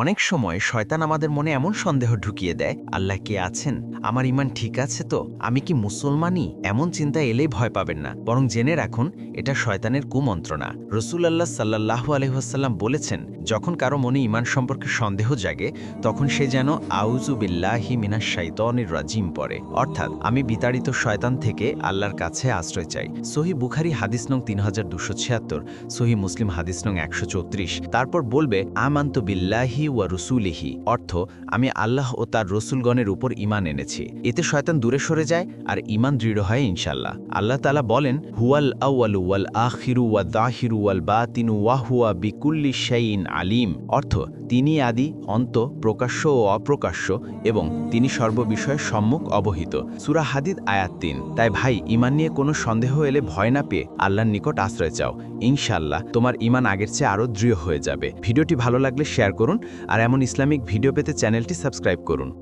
অনেক সময় শয়তান আমাদের মনে এমন সন্দেহ ঢুকিয়ে দেয়, আল্লাহ কে আছেন? আমার ইমান ঠিক আছে তো? আমি কি মুসলমানই? এমন চিন্তা এলেই ভয় পাবেন না। বরং জেনে রাখুন, এটা শয়তানের কুমন্ত্রণা। রসুল আল্লাহ সাল্লাহ আলহাসাল্লাম বলেছেন, যখন কারও মনে ইমান সম্পর্কে সন্দেহ জাগে, তখন সে যেন আউজু বিল্লাহি মিনা শাইতনির রাজিম পড়ে। অর্থাৎ, আমি বিতাড়িত শয়তান থেকে আল্লাহর কাছে আশ্রয় চাই। সহি বুখারি হাদিস নং তিন হাজার দুশো ছিয়াত্তর, সহি মুসলিম হাদিস নং একশো চৌত্রিশ। তারপর বলবে, আমান্ত বিল্লাহি ওয়া রসুলিহি, অর্থ, আমি আল্লাহ ও তার রসুলগণের উপর ইমান এনেছি। এতে শয়তান দূরে সরে যায় আর ইমান দৃঢ় হয় ইনশাল্লাহ আল্লাহ তালা বলেন, হুয়াল আউয়ালু ওয়াল আখিরু ওয়া দাহিরু ওয়াল বাতিনু ওয়া হুয়া বিকুল্লি শাইন আলিম। অর্থ তিনি আদি, অন্ত, প্রকাশ্য ও অপ্রকাশ্য এবং তিনি সর্ববিষয়ে সম্মুখ অবহিত। সুরা হাদিদ আয়াত তিন। তাই ভাই ইমান নিয়ে কোনো সন্দেহ এলে ভয় না পেয়ে আল্লাহর নিকট আশ্রয় চাও। ইনশাল্লাহ তোমার ইমান আগের চেয়ে আরও দৃঢ় হয়ে যাবে। ভিডিওটি ভালো লাগলে শেয়ার করুন আর এমন ইসলামিক ভিডিও পেতে চ্যানেলটি সাবস্ক্রাইব করুন।